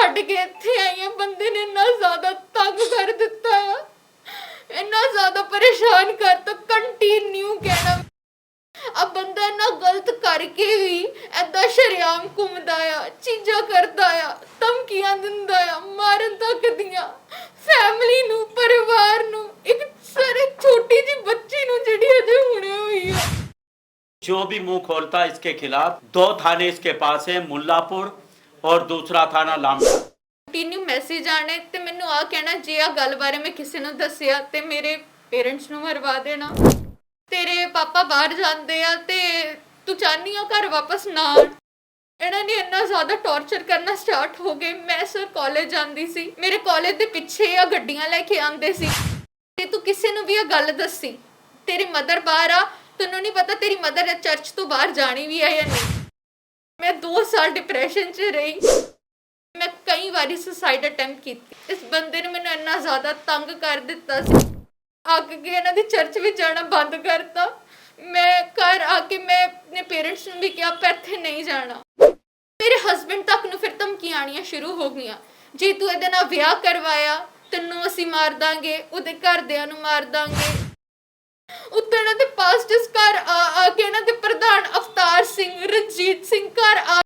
ਛੱਡ ਕੇ ਇੱਥੇ ਆਈ ਆ ਬੰਦੇ ਨੇ ਇੰਨਾ ਜ਼ਿਆਦਾ ਤੰਗ ਕਰ ਦਿੱਤਾ ਆ ਇੰਨਾ ਜ਼ਿਆਦਾ ਪਰੇਸ਼ਾਨ ਕਰਤਾ ਕੰਟੀਨਿਊ ਕਹਿਣਾ ਆ ਬੰਦਾ ਇੰਨਾ ਗਲਤ ਕਰਕੇ ਵੀ ਐਦਾਂ ਸ਼ਰਿਆਮ ਘੁੰਮਦਾ ਆ ਚੀਜ਼ਾਂ ਕਰਦਾ ਆ ਧਮਕੀਆਂ ਦਿੰਦਾ ਆ ਮਾਰਨ ਤੱਕ ਦੀਆਂ ਫੈਮਿਲੀ ਨੂੰ ਪਰਿਵਾਰ ਨੂੰ ਇੱਕ ਸਾਰੇ ਛੋਟੀ ਜਿਹੀ ਬੱਚੀ ਨੂੰ ਜਿਹੜੀ ਅਜੇ ਹੁਣੇ ਹੋਈ ਆ जो भी मुंह खोलता है इसके खिलाफ दो थाने इसके पास है मुल्लापुर ਔਰ ਦੂਸਰਾ ਥਾ ਨਾ ਲਾਮੜਾ ਕੰਟੀਨਿਊ ਮੈਸੇਜ ਆਣੇ ਤੇ ਮੈਨੂੰ ਆ ਕਹਿਣਾ, ਜੇ ਆ ਗੱਲ ਬਾਰੇ ਮੈਂ ਕਿਸੇ ਨੂੰ ਦੱਸਿਆ ਤੇ ਮੇਰੇ ਪੇਰੈਂਟਸ ਨੂੰ ਮਰਵਾ ਦੇਣਾ। ਤੇਰੇ ਪਾਪਾ ਬਾਹਰ ਜਾਂਦੇ ਆ ਤੇ ਤੂੰ ਚਾਹਨੀ ਆ ਘਰ ਵਾਪਸ ਨਾ ਇਹਨਾਂ ਨੇ ਇੰਨਾ ਜ਼ਿਆਦਾ ਟੌਰਚਰ ਕਰਨਾ ਸਟਾਰਟ ਹੋ ਗਏ। ਮੈਂ ਸਰ ਕਾਲਜ ਜਾਂਦੀ ਸੀ। ਮੇਰੇ ਕਾਲਜ ਦੇ ਪਿੱਛੇ ਆ ਗੱਡੀਆਂ ਲੈ ਕੇ ਆਉਂਦੇ ਸੀ। ਤੇ ਤੂੰ ਕਿਸੇ ਨੂੰ ਵੀ ਇਹ ਗੱਲ ਦੱਸੀ? ਤੇਰੀ ਮਦਰ ਬਾਹਰ ਆ। ਤੈਨੂੰ ਨਹੀਂ ਪਤਾ ਤੇਰੀ ਮਦਰ ਚਰਚ ਤੋਂ ਬਾਹਰ ਜਾਣੀ ਵੀ ਆ ਜਾਂ ਨਹੀਂ। ਸਾਲ ਡਿਪਰੈਸ਼ਨ 'ਚ ਰਹੀ। ਮੈਂ ਕਈ ਵਾਰੀ ਸੁਸਾਈਡ ਅਟੈਂਪਟ ਕੀਤੀ। ਇਸ ਬੰਦੇ ਨੇ ਮੈਨੂੰ ਇੰਨਾ ਜ਼ਿਆਦਾ ਤੰਗ ਕਰ ਦਿੱਤਾ ਸੀ। ਅੱਗ ਕੇ ਇਹਨਾਂ ਦੀ ਚਰਚ ਵਿੱਚ ਜਾਣਾ ਬੰਦ ਕਰਤਾ। ਮੈਂ ਘਰ ਆ ਕੇ ਮੈਂ ਆਪਣੇ ਪੇਰੈਂਟਸ ਨੂੰ ਵੀ ਕਿਹਾ, ਆਪਾਂ ਇੱਥੇ ਨਹੀਂ ਜਾਣਾ। ਮੇਰੇ ਹਸਬੰਡ ਤੱਕ ਨੂੰ ਫਿਰ ਧਮਕੀਆਂ ਆਣੀਆਂ ਸ਼ੁਰੂ ਹੋ ਗਈਆਂ। ਜੇ ਤੂੰ ਇਹਦੇ ਨਾਲ ਵਿਆਹ ਕਰਵਾਇਆ, ਤੈਨੂੰ ਅਸੀਂ ਮਾਰ ਦਾਂਗੇ, ਉਹਦੇ ਘਰਦਿਆਂ ਨੂੰ ਮਾਰ ਦਾਂਗੇ। ਉੱਤੇ ਇਹਨਾਂ ਦੇ ਪਾਸਟਸ ਘਰ ਆ ਆ ਕੇ ਇਹਨਾਂ ਦੇ ਪ੍ਰਧਾਨ